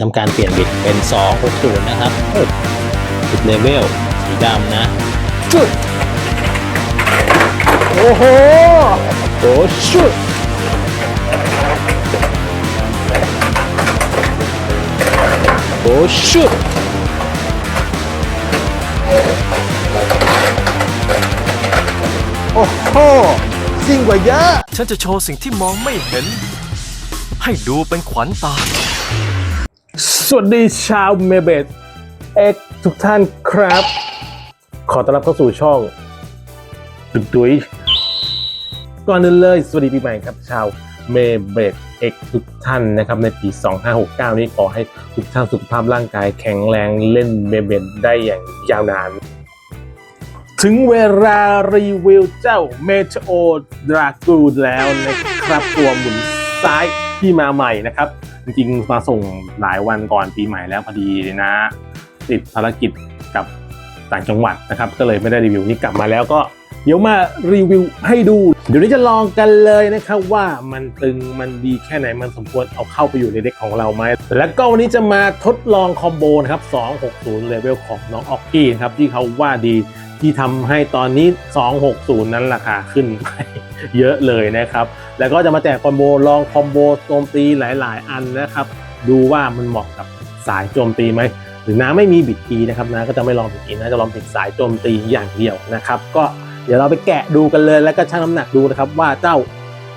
ทำการเปลี่ยนบิดเป็น 260 นะครับบิดเลเวลสีดำนะจุดโอ้โห โอ้ชุดโอ้ชุดโอ้โหสิ่งกว่าเยอะ ฉันจะโชว์สิ่งที่มองไม่เห็น ให้ดูเป็นขวัญตา สวัสดีชาวเมเบดเอ็กทุกท่านครับ ขอต้อนรับเข้าสู่ช่องดุกดุยก่อนอื่นเลย สวัสดีปีใหม่ครับชาวเมเบดเอ็กทุกท่านนะครับในปี 2569 นี้ขอให้ทุกท่านสุขภาพร่างกายแข็งแรงเล่นเมเบดได้อย่างยาวนาน ถึงเวลารีวิวเจ้าเมทโอดรากูนแล้วนะครับตัวหมุนซ้ายที่มาใหม่นะครับ จริงๆมาส่งหลายวันก่อนปีใหม่แล้วพอดีนะ ติดภารกิจกับต่างจังหวัดนะครับ ก็เลยไม่ได้รีวิวนี่กลับมาแล้วก็เดี๋ยวมารีวิวให้ดู เดี๋ยวนี้จะลองกันเลยนะครับว่ามันตึงมันดีแค่ไหนมันสมควรเอาเข้าไปอยู่ในเด็กของเราไหมแล้วก็วันนี้จะมาทดลองคอมโบนะครับ 260เลเวลของน้องออกกี้นะครับที่เขาว่าดีที่ทำให้ตอนนี้ 260 นั้นราคาขึ้นไปเยอะเลยนะครับ แล้วก็จะมาแจกคอมโบลองคอมโบโจมตีหลาย ๆ อันนะครับ ดูว่ามันเหมาะกับสายโจมตีไหมหรือน้าไม่มีบิดกีนะครับนะก็จะไม่ลองบิดกีนะจะลองบิดสายโจมตีอย่างเดียวนะครับ ก็เดี๋ยวเราไปแกะดูกันเลยแล้วก็ชั่งน้ำหนักดูนะครับ ว่าเจ้า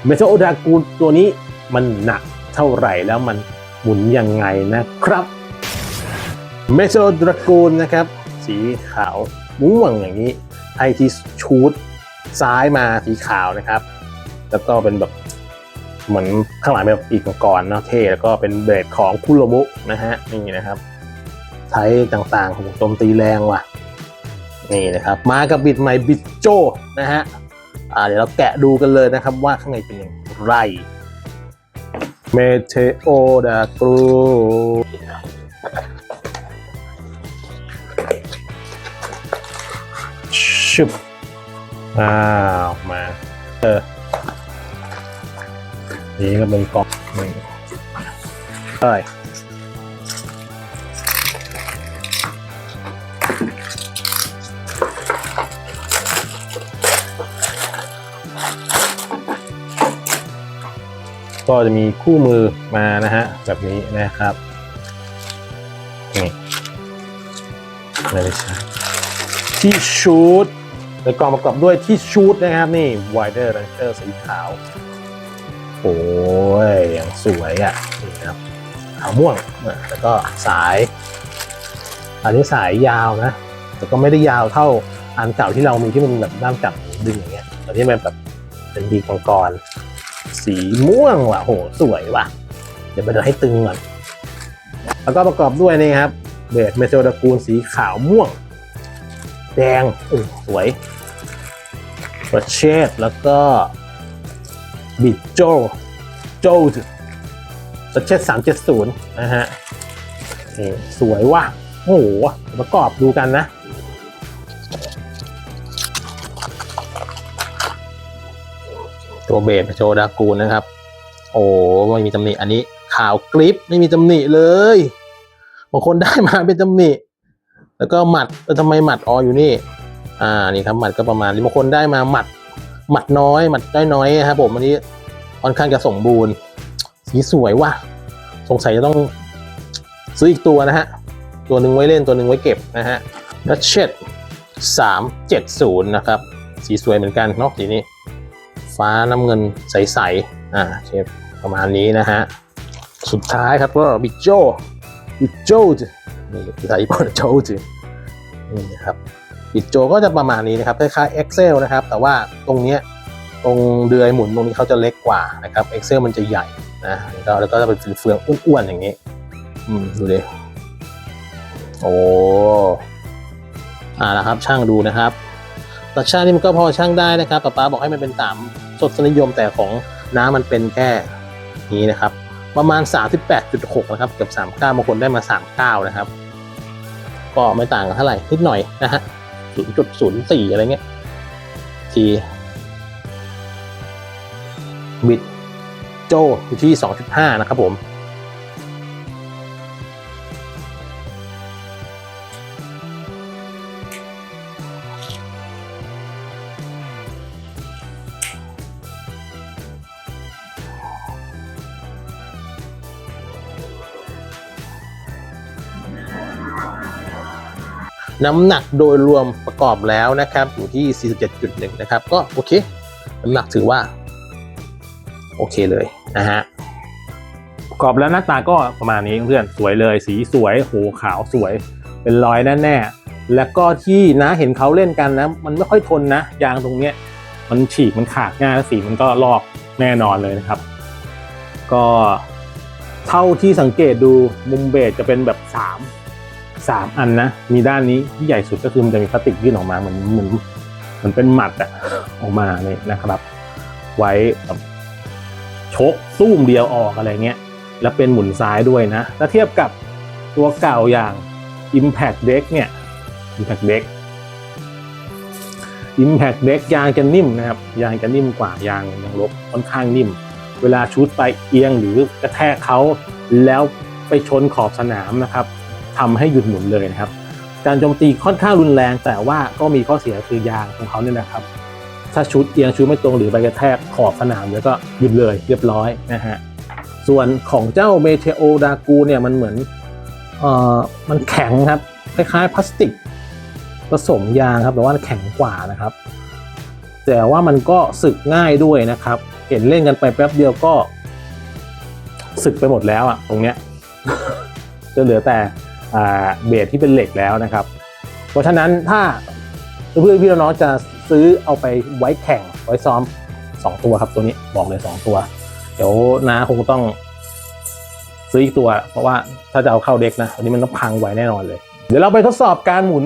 เมโซโอดากูลตัวนี้มันหนักเท่าไหร่แล้วมันหมุนยังไงนะครับเมโซดรากูลนะครับ สีขาวม่วงอย่างนี้ไอที่ชูดซ้ายมาสีขาวนะครับ แล้วก็เป็นแบบเหมือนข้างหลังเป็นแบบปีกมังกรเนาะเท่แล้วก็เป็นเบรดของคุโรมุนะฮะนี่นะครับ ใช้ต่างๆของโจมตีแรงว่ะ นี่นะครับ มากับบิดใหม่บิดโจนะฮะอ่าเดี๋ยวเราแกะดูกันเลยนะครับว่าข้างในเป็นอย่างไรเมเทโอดากรูชุบอ้าวมาเออ นี่ก็เป็นกล่องหนึ่งเอ้ก็จะมีคู่มือมานะฮะ แบบนี้นะครับนี่ไม่ได้ใช่ที่ชูดในกล่องประกอบด้วยที่ชูดนะครับ นี่ Wider Rancher สีขาว โอ้ยยังสวยอะนี่ครับขาวม่วงอะแล้วก็สาย อันนี้สายยาวนะ แต่ก็ไม่ได้ยาวเท่าอันเก่าที่เรามีที่มันแบบด้ามจับดึงอย่างเงี้ยอันนี้มันแบบเป็นบีกองกรสีม่วงว่ะโหสวยว่ะ เดี๋ยวไปดูให้ตึงก่อนแล้วก็ประกอบด้วยนี่ครับเบสเมโซดากูลสีขาวม่วง แดงเออสวยประเชดแล้วก็ บิดโจโจสเชตสามเจ็ดศูนย์นะฮะสวยว่ะโอ้โหประกอบดูกันนะ ตัวเบสโชดากูลนะครับ โอ้ไม่มีตำหนิอันนี้ขาวกริปไม่มีตำหนิเลยบางคนได้มาเป็นตำหนิ แล้วก็หมัดทำไมหมัดอ๋ออยู่นี่ อ่านี่ครับหมัดก็ประมาณนี้บางคนได้มาหมัด หมัดน้อยหมัดได้น้อยครับผมอันนี้ค่อนข้างจะสมบูรณ์ สีสวยว่ะ สงสัยจะต้องซื้ออีกตัวนะฮะ ตัวหนึ่งไว้เล่นตัวหนึ่งไว้เก็บนะฮะรัชเชตสามเจ็ดศูนย์นะครับ สีสวยเหมือนกันเนาะสีนี้ ฟ้าน้ำเงินใสๆอ่าเชฟประมาณนี้นะฮะ สุดท้ายครับก็บิโจบิโจนี่ภาษาญี่ปุ่นโจจนี่นะครับบิดโจก็จะประมาณนี้นะครับคล้ายๆ Excel นะครับ แต่ว่าตรงเนี้ย ตรงเดือยหมุนตรงนี้เขาจะเล็กกว่านะครับ Excel มันจะใหญ่นะแล้วก็แล้วก็จะเป็นเฟืองอ้วนๆอย่างนี้ อืมดูดิโอ้อ่าแล้วครับช่างดูนะครับแต่ช่างนี่มันก็พอช่างได้นะครับป๊าป๊าบอกให้มันเป็นตามสดสนิยมแต่ของน้ำมันเป็นแค่นี้นะครับ ประมาณ 38.6 นะครับเกือบ39บางคนได้มา 39 นะครับ ก็ไม่ต่างกันเท่าไหร่นิดหน่อยนะฮะ0.04 อะไรเงี้ยที บิดโจอยู่ที่ 2.5 นะครับผม น้ำหนักโดยรวมประกอบแล้วนะครับ อยู่ที่ 47.1 นะครับ ก็โอเค น้ำหนักถือว่า โอเคเลยนะฮะปรอบแล้วหน้าตาก็ประมาณนี้เพื่อนสวยเลยสีสวยโหขาวสวย เป็นรอยแน่ๆแล้วก็ที่นะเห็นเขาเล่นกันนะ มันไม่ค่อยทนนะ ยางตรงเนี้ยมันฉีกมันขาดง่ายแล้วสีมันก็ลอกแน่นอนเลยนะครับ ก็เท่าที่สังเกตดูมุมเบสจะเป็นแบบสามสามอันนะ มีด้านนี้ที่ใหญ่สุดก็คือมันจะมีพลาสติกยื่นออกมาเหมือนเหมือนเหมือนเป็นหมัดอะออกมาเลยนะครับ ไว้แบบ ชกตู้มเดียวออกอะไรเงี้ย แล้วเป็นหมุนซ้ายด้วยนะ ถ้าเทียบกับตัวเก่าอย่าง Impact Deck เนี่ย Impact Deck Impact Deck ยางจะนิ่มนะครับ ยางจะนิ่มกว่ายางยางลบค่อนข้างนิ่ม เวลาชูดไปเอียงหรือกระแทกเขาแล้วไปชนขอบสนามนะครับทำให้หยุดหมุนเลยนะครับ การโจมตีค่อนข้างรุนแรงแต่ว่าก็มีข้อเสียคือยางของเขาเนี่ยนะครับ ถ้าชุดเอียงชุดไม่ตรงหรือไปกระแทกขอบสนามแล้วก็หยุดเลยเรียบร้อยนะฮะส่วนของเจ้าเมเทโอดากูเนี่ยมันเหมือนเอ่อมันแข็งครับคล้ายๆพลาสติกผสมยางครับแต่ว่าแข็งกว่านะครับ แต่ว่ามันก็สึกง่ายด้วยนะครับ เห็นเล่นกันไปแป๊บเดียวก็ สึกไปหมดแล้วอะตรงเนี้ยจะเหลือแต่อ่าเบสที่เป็นเหล็กแล้วนะครับ เพราะฉะนั้นถ้าเพื่อนพี่น้องจะ ซื้อเอาไปไว้แข่งไว้ซ้อมสองตัวครับตัวนี้บอกเลยสองตัว เดี๋ยวน้าคงต้องซื้ออีกตัว เพราะว่าถ้าจะเอาเข้าเด็กนะอันนี้มันต้องพังไว้แน่นอนเลย เดี๋ยวเราไปทดสอบการหมุน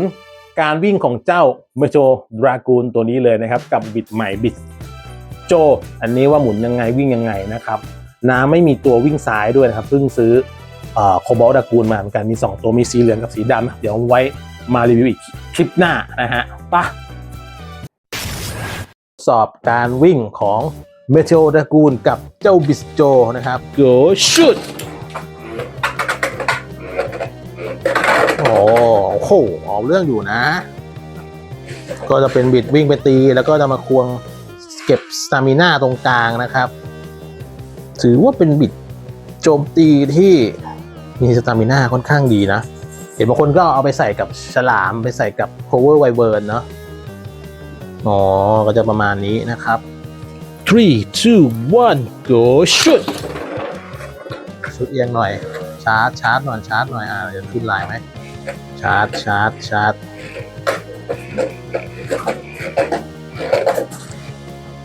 การวิ่งของเจ้าเมโจดรากูนตัวนี้เลยนะครับ กับบิดใหม่บิดโจ อันนี้ว่าหมุนยังไงวิ่งยังไงนะครับน้าไม่มีตัววิ่งซ้ายด้วยนะครับเพิ่งซื้อโคบอลดากูนมาเหมือนกันมี 2 ตัวมีสีเหลืองกับสีดำเดี๋ยวไว้มารีวิวอีกคลิปหน้านะฮะไปะ สอบการวิ่งของเมโ o ดากูนกับเจ้าบิสโจนะครับ go shoot โอ้โหเอาเรื่องอยู่นะ ก็จะเป็นบิดวิ่งไปตี แล้วก็จะมาควงเก็บสตามิน่าตรงกลางนะครับ ถือว่าเป็นบิดโจมตีที่มีสตามิน่าค่อนข้างดีนะ เห็นบางคนก็เอาไปใส่กับฉลามไปใส่กับ cover w i v e r n เนาะ อ๋อ ก็จะประมาณนี้นะครับ three two one go shoot ชุดเอียงหน่อย ชาร์จชาร์จหน่อยชาร์จหน่อยอ่าเดี๋ยวขึ้นลายไหมชาร์จชาร์จชาร์จ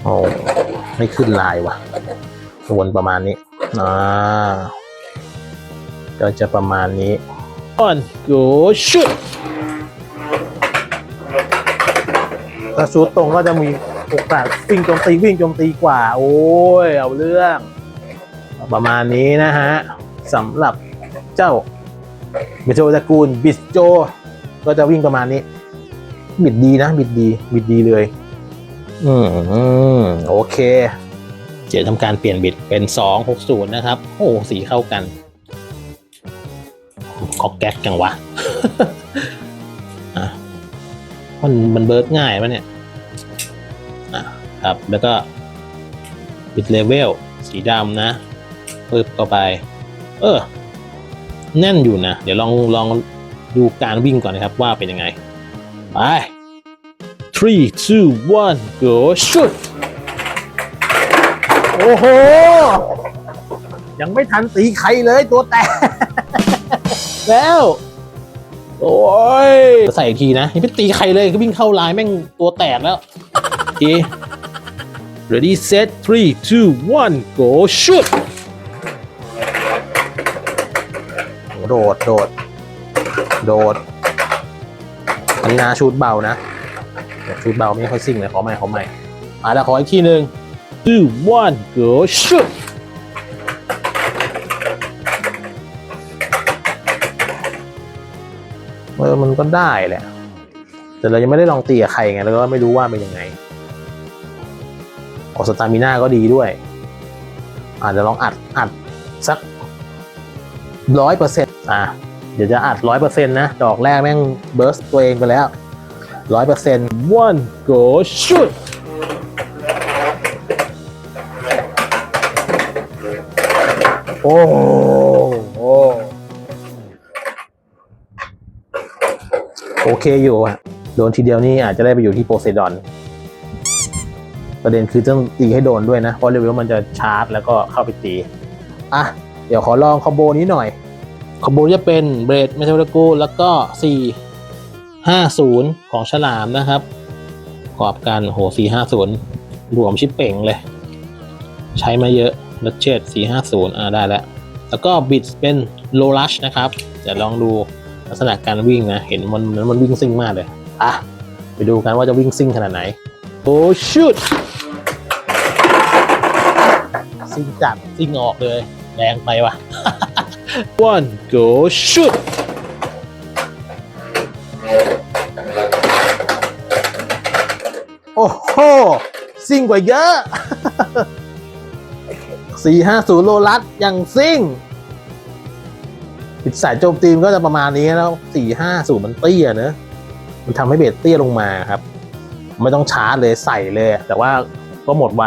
โอ้ไม่ขึ้นลายว่ะวนประมาณนี้อ่าก็จะประมาณนี้ one go shoot ถ้าชูตตรงก็จะมีโอกาสวิ่งโจมตีวิ่งโจมตีกว่า โอ้ย เอาเรื่อง ประมาณนี้นะฮะสำหรับเจ้าเมโจตระกูลบิสโจ ก็จะวิ่งประมาณนี้ บิดดีนะ บิดดี บิดดีเลย อืมโอเคเดี๋ยวทำการเปลี่ยนบิดเป็น260นะครับ โอ้สีเข้ากัน ขอกแก๊กจังวะ มันมันเบิร์ดง่ายปะเนี่ยอะครับ แล้วก็บิดเลเวลสีดำนะปึ๊บเข้าไป เออ แน่นอยู่นะ เดี๋ยวลองลองดูการวิ่งก่อนนะครับว่าเป็นยังไง ไป three two one go shoot โอ้โห ยังไม่ทันตีใครเลยตัวแตกแล้ว โอ้ยใส่อีกทีนะยังไม่ตีใครเลยก็วิ่งเข้าลายแม่งตัวแตกแล้วโอเค ready set three two one go shoot โดด โดด โดดอันนี้นะชูดเบานะชูดเบาไม่ค่อยซิ่งเลยขอใหม่ขอใหม่อะแล้วขออีกทีหนึ่ง two one go shoot เออมันก็ได้แหละ แต่เรายังไม่ได้ลองตีกับใครไงแล้วก็ไม่รู้ว่าเป็นยังไงออกสตามิน่าก็ดีด้วย อาจจะลองอัดอัดสักร้อยเปอร์เซ็นต์อะเดี๋ยวจะอัดร้อยเปอร์เซ็นต์นะ ดอกแรกแม่งเบิร์สตัวเองไปแล้วร้อยเปอร์เซ็นต์ one go shoot โอ้ เคอยู่อะโดนทีเดียวนี่อาจจะได้ไปอยู่ที่โพไซดอน ประเด็นคือต้องตีให้โดนด้วยนะ เพราะเลเวลมันจะชาร์จแล้วก็เข้าไปตี อะ เดี๋ยวขอลองคอมโบนี้หน่อย คอมโบจะเป็นเบรดเมทัลโกแล้วก็ 4 5 0 ของฉลามนะครับประกอบกันโห4 5 0 รวมชิปเป่งเลย ใช้มาเยอะลัดเจ็ด4 5 0 อ่าได้แล้ว แล้วก็บิดเป็นโลลัชนะครับเดี๋ยวลองดู ลักษณะการวิ่งนะเห็นมันมันวิ่งซิ่งมากเลยอะไปดูกันว่าจะวิ่งซิ่งขนาดไหนโอ้ชุดซิ่งจัดซิ่งออกเลยแรงไปว่ะ one go shoot โอ้โหซิ่งกว่าเยอะสี่ห้าศูนย์โลลัสอย่างซิ่ง ปิดสายโจมตีมนก็จะประมาณนี้แล้วสี่ห้าศูมันเตี้ยเนอะมันทำให้เบสเตี้ยลงมาครับ ไม่ต้องชาร์จเลยใส่เลย แต่ว่าก็หมดไว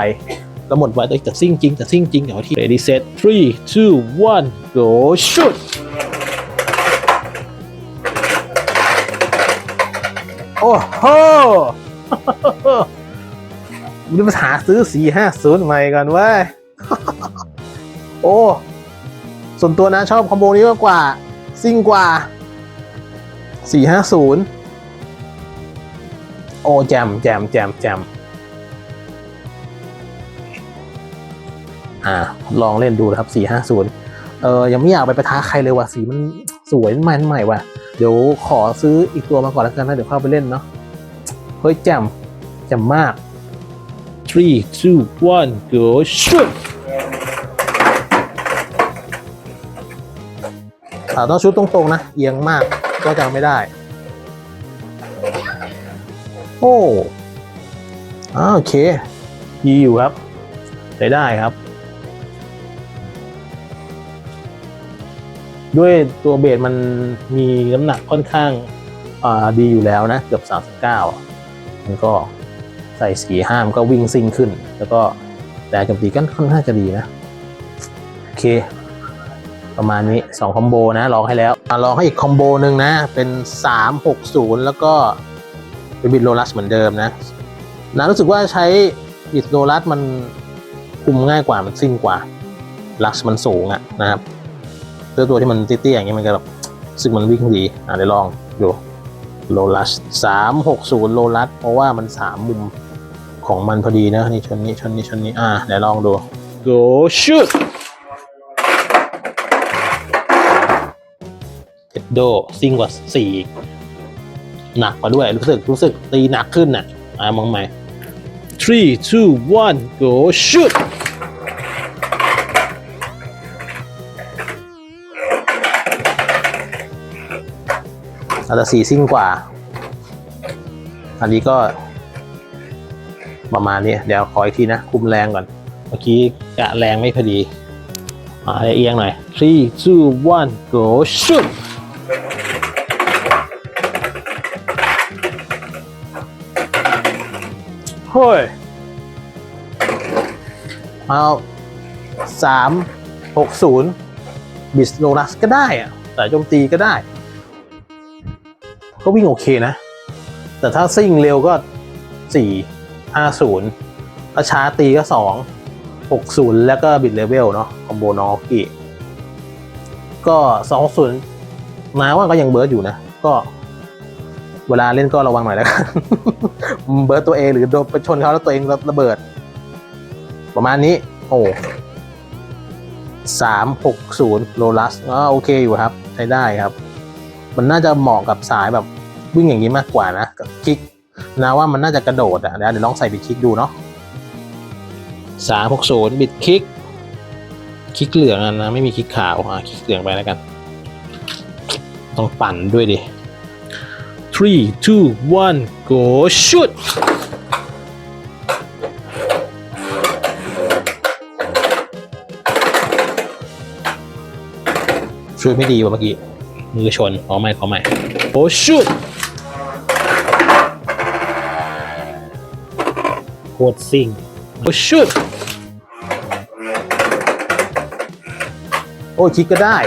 ก็หมดไวแต่แต่ซิ่งจริงแต่ซิ่งจริงเดี๋ยวที่ ready set three two one go shoot โอ้โหมึงไปหาซื้อสี่ห้าศูนย์ใหม่ก่อนเว้ย โอ้ ส่วนตัวนะชอบคอมโบนี้มากกว่า ซิ่งกว่าสี่ห้าศูนย์โอ้แจมแจมแจมแจมอ่าลองเล่นดูนะครับสี่ห้าศูนย์เออยังไม่อยากไปประท้าใครเลยว่ะสีมันสวยมันใหม่ว่ะ เดี๋ยวขอซื้ออีกตัวมาก่อนแล้วกันนะ เดี๋ยวเข้าไปเล่นเนาะเฮ้ยแจมแจมมาก three two one go shoot ต้องชุดตรงๆนะ เอียงมากก็จะไม่ได้ โอ้อาโอเคดีอยู่ครับใช้ได้ครับ ด้วยตัวเบสมันมีน้ำหนักค่อนข้างาดีอยู่แล้วนะ เกือบ 39 มันก็ใส่สีห้ามก็วิ่งซิ่งขึ้น แล้วก็แต่โจมตีก็ค่อนข้างจะดีนะ โอเค ประมาณนี้ 2 คอมโบนะลองให้แล้วลองให้อีกคอมโบหนึ่งนะ เป็น 3 6 0 แล้วก็เป็นบิดโลลัสเหมือนเดิมนะนะรู้สึกว่าใช้บิดโลลัสมันคุมง่ายกว่ามันซิ่งกว่าลักมันสูงอะนะครับด้วยตัวที่มันเตี้ยๆอย่างเงี้ยมันก็แบบซึ่งมันวิ่งดีอะเดี๋ยวลองดูโลลัสสามหกศูนย์โลลัสเพราะว่ามันสามมุมของมันพอดีนะนี่ชนนี้ชนนี้ชนนี้อะเดี๋ยวลองดู go shoot เอ็ดโดซิ่งกว่าสี่หนักกว่าด้วยรู้สึกรู้สึกตีหนักขึ้นน่ะอ่ามองใหม่ three two one go shoot อาจจะสี่ซิ่งกว่า อันนี้ก็ประมาณนี้เดี๋ยวขออีกทีนะ คุมแรงก่อน เมื่อกี้กะแรงไม่พอดีอ่าเอียงหน่อย three two one go shoot เฮ้ยเอาสามหกศูนย์บิสโลรัสก็ได้อะแต่โจมตีก็ได้ ก็วิ่งโอเคนะ แต่ถ้าซิ่งเร็วก็สี่ห้าศูนย์ถ้าช้าตีก็สองหกศูนย์แล้วก็บิดเลเวลเนาะคอมโบนอกิก็สองหกศูนย์มาว่าก็ยังเบิร์ดอยู่นะ ก็ เวลาเล่นก็ระวังหน่อยแล้วกันเบิร์ตัวเองหรือโดนไปชนเขาแล้วตัวเองระเบิด ประมาณนี้ โอ้สามหกศูนย์โลลัสก็โอเคอยู่ครับ ใช้ได้ครับ มันน่าจะเหมาะกับสายแบบวิ่งอย่างนี้มากกว่านะกับคลิกนะว่ามันน่าจะกระโดดอะเดี๋ยวเดี๋ยวลองใส่บิดคลิกดูเนาะสามหกศูนย์บิดคลิกคลิกเหลืองนะ ไม่มีคลิกขาวอะคลิกเหลืองไปแล้วกัน ต้องปั่นด้วยดิ three two one go shoot ช่วยไม่ดีว่ะเมื่อกี้ มือชนขอใหม่ขอใหม่โอ้ชุดโคตรซิ่งโอ้ชุดโอ้คิกก็ได้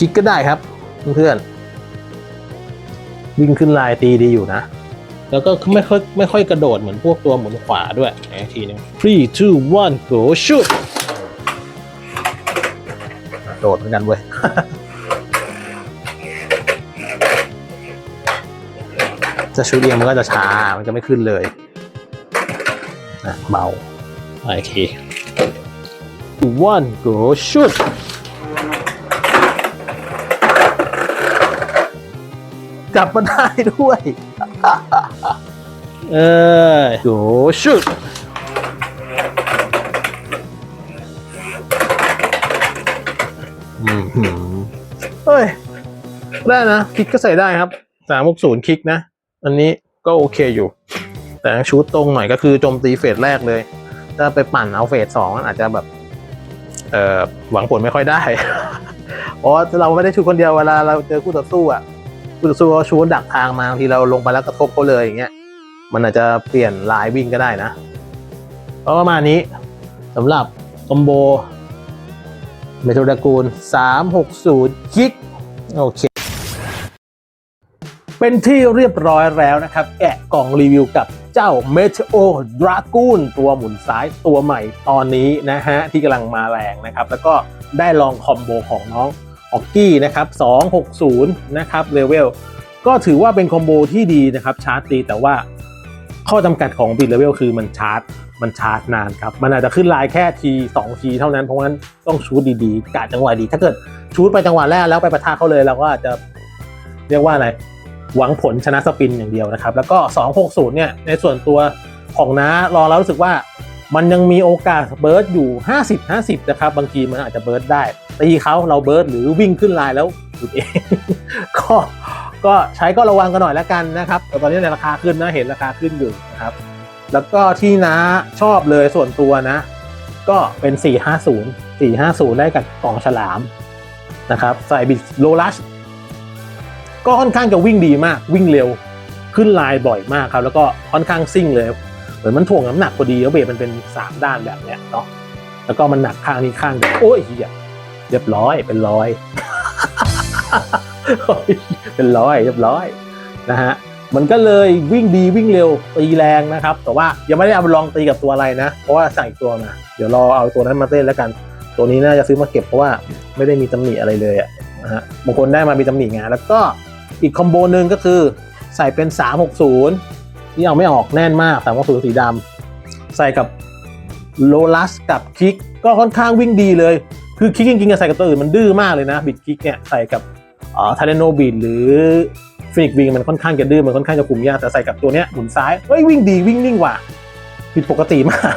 จิกก็ได้ครับเพื่อนๆวิ่งขึ้นลายตีดีอยู่นะ แล้วก็ไม่ค่อยไม่ค่อยกระโดดเหมือนพวกตัวหมุนขวาด้วยไอีกทีนึง three two one go shoot โดดเหมือนกันเว้ยจะชูเอียงมันก็จะช้า มันจะไม่ขึ้นเลยนะเบาโอเค one go shoot กลับมาได้ด้วย เออ go shoot อืมหืมเฮ้ย ได้นะ คลิกก็ใส่ได้ครับสามหกศูนย์คลิกนะ อันนี้ก็โอเคอยู่ แต่ชูตตรงหน่อยก็คือโจมตีเฟสแรกเลย ถ้าไปปั่นเอาเฟสสองอาจจะแบบ เอ่อหวังผลไม่ค่อยได้ เพราะว่าเราไม่ได้ชูคนเดียวเวลาเราเจอคู่ต่อสู้อะ คู่ต่อสู้เขาชูดักทางมาบางทีเราลงไปแล้วกระทบเขาเลยอย่างเงี้ยมันอาจจะเปลี่ยนลายวิ่งก็ได้นะก็ประมาณนี้สำหรับคอมโบเมโทรดากูล 360คลิกโอเค เป็นที่เรียบร้อยแล้วนะครับ แกะกล่องรีวิวกับเจ้า Meteo Dragoon ตัวหมุนซ้ายตัวใหม่ตอนนี้นะฮะ ที่กำลังมาแรงนะครับ แล้วก็ได้ลองคอมโบของน้อง ออกกี้นะครับ260นะครับเลเวลก็ถือว่าเป็นคอมโบที่ดีนะครับชาร์จตีแต่ว่าข้อจำกัดของบิดเลเวลคือมันชาร์จ มันชาร์จนานครับ มันอาจจะขึ้นลน์แค่ทีสองทีเท่านั้น เพราะฉะนั้นต้องชูดดีๆกะจังหวะดี ถ้าเกิดชูดไปจังหวะแรกแล้วไปประทะเขาเลยเราก็อาจจะเรียกว่าอะไรหวังผลชนะสปินอย่างเดียวนะครับ แล้วก็ 260 เนี่ย ในส่วนตัวของน้ารอแล้วรู้สึกว่า มันยังมีโอกาสเบิร์ดอยู่ 50 50 นะครับ บางทีมันอาจจะเบิร์ดได้ตีเขาเราเบิร์ดหรือวิ่งขึ้นไลน์แล้วหยุดเองก็ก็ใช้ก็ระวังกันหน่อยแล้วกันนะครับแต่ตอนนี้ในราคาขึ้นนะเห็นราคาขึ้นอยู่นะครับ แล้วก็ที่น้าชอบเลยส่วนตัวนะ ก็เป็น 450 450 ได้กับกล่องฉลามนะครับใส่บิดโลลัสก็ค่อนข้างจะวิ่งดีมากวิ่งเร็วขึ้นลายบ่อยมากครับ แล้วก็ค่อนข้างซิ่งเลย เหมือนมันถ่วงน้ำหนักพอดีแล้วเบรมันเป็น3ด้านแบบเนี้ยเนาะแล้วก็มันหนักข้างนี้ข้างเดียวโอ้ยเหี้ยเรียบร้อยเป็นร้อย เป็นร้อยเรียบร้อยนะฮะมันก็เลยวิ่งดีวิ่งเร็วตีแรงนะครับ แต่ว่ายังไม่ได้เอาไปลองตีกับตัวอะไรนะ เพราะว่าสั่งอีกตัวมาเดี๋ยวรอเอาตัวนั้นมาเต้นแล้วกัน ตัวนี้น่าจะซื้อมาเก็บเพราะว่าไม่ได้มีตำหนิอะไรเลยนะฮะบางคนได้มามีตำหนิงาน แล้วก็อีกคอมโบหนึ่งก็คือใส่เป็น 360 ที่เอาไม่ออกแน่นมาก360สีดำใส่กับโลลัสกับคิกก็ค่อนข้างวิ่งดีเลย คือคิกจริงๆใส่กับตัวอื่นมันดื้อมากเลยนะ บิดคิกเนี่ยใส่กับอ่าทาเดโนบิดหรือฟินิกวิงมันค่อนข้างจะดื้อมันค่อนข้างจะคุมยากแต่ใส่กับตัวเนี้ยหมุนซ้ายเฮ้ยวิ่งดีวิ่งนิ่งกว่าผิดปกติมาก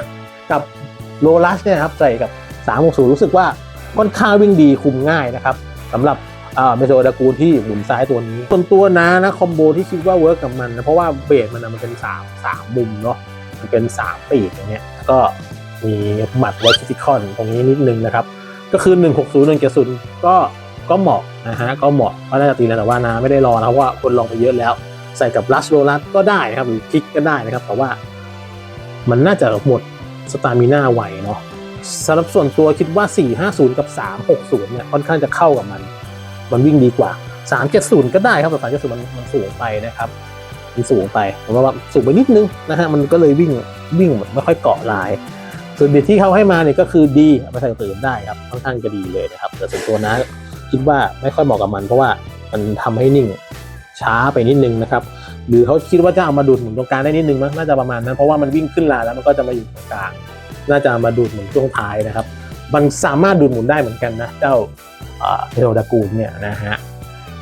กับโลลัสเนี่ยครับใส่กับ 360 รู้สึกว่าค่อนข้างวิ่งดีคุมง่ายนะครับสำหรับ เมโซดากูลที่หมุนซ้ายตัวนี้ส่วนตัวนะนะคอมโบที่คิดว่าเวิร์กกับมันนะเพราะว่าเบสมันนะมันเป็น3 3มุมเนาะมันเป็น 3 ปีกอย่างเงี้ยแล้วก็มีหมัดไวคิติคอนตรงนี้นิดนึงนะครับ ก็คือ 160 170ก็ก็เหมาะนะฮะก็เหมาะก็น่าจะตีแล้วแต่ว่านะไม่ได้รอนะเพราะว่าคนลองไปเยอะแล้ว ใส่กับลัสโรลัสก็ได้นะครับหรือคิกก็ได้นะครับ แต่ว่ามันน่าจะหมดสตามิน่าไวเนาะสำหรับส่วนตัวคิดว่า 450 กับ 360 เนี่ยค่อนข้างจะเข้ากับมัน มันวิ่งดีกว่า 370 ก็ได้ครับแต่370มันมันสูงไปนะครับมันสูงไปผมว่าสูงไปนิดนึงนะฮะมันก็เลยวิ่งวิ่งแบบไม่ค่อยเกาะลาย ส่วนบิดที่เขาให้มาเนี่ยก็คือดีเอาไปใส่ตัวอื่นได้ครับค่อนข้างจะดีเลยนะครับ แต่ส่วนตัวนะคิดว่าไม่ค่อยเหมาะกับมัน เพราะว่ามันทำให้นิ่งช้าไปนิดนึงนะครับ หรือเขาคิดว่าจะเอามาดูดหมุนตรงกลางได้นิดนึงมั้งน่าจะประมาณนั้นเพราะว่ามันวิ่งขึ้นลาแล้วมันก็จะมาอยู่ตรงกลาง น่าจะมาดูดหมุนช่วงท้ายนะครับ มันสามารถดูดหมุนได้เหมือนกันนะ เจ้าเทโรดากูลเนี่ยนะฮะ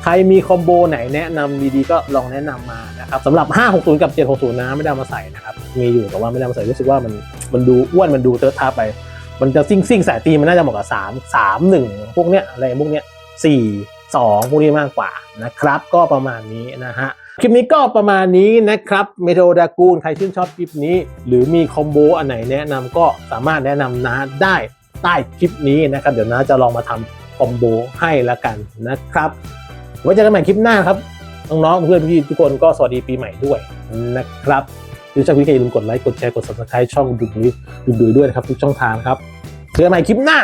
ใครมีคอมโบไหนแนะนำดีๆก็ลองแนะนำมานะครับสำหรับ 560 กับ 760 นะไม่ได้มาใส่นะครับ มีอยู่แต่ว่าไม่ได้มาใส่รู้สึกว่ามันมันดูอ้วนมันดูเติร์ดทับไป มันจะซิ่งซิ่งสายตีมันน่าจะเหมาะกับ 3 3 1 พวกเนี้ยอะไรพวกเนี้ย4 2 พวกนี้มากกว่านะครับ ก็ประมาณนี้นะฮะคลิปนี้ก็ประมาณนี้นะครับเมโทดากูลใครชื่นชอบคลิปนี้ หรือมีคอมโบอันไหนแนะนำก็สามารถแนะนำนะได้ ใต้คลิปนี้นะครับ เดี๋ยวนะจะลองมาทำคอมโบให้ละกันนะครับไว้เจอกันใหม่คลิปหน้าครับน้องๆเพื่อนพี่ทุกคนก็สวัสดีปีใหม่ด้วยนะครับดูช่องวิดีโออย่าลืมกดไลค์กดแชร์กด subscribe ช่องดุดุยดุดุยด้วยนะครับทุกช่องทางครับเจอกันใหม่คลิปหน้า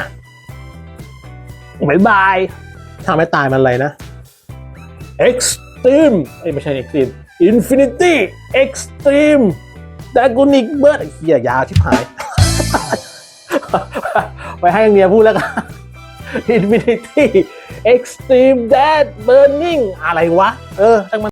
บ๊ายบายทำให้ตายมันอะไรนะ Extreme เอ้ยไม่ใช่ Extreme Infinity Extreme Dragonic Bird ไอเหี้ยยาวชิบหาย ไปให้เมียพูดแล้วกัน Infinity Extreme Dead Burning อะไรวะ เออช่างมัน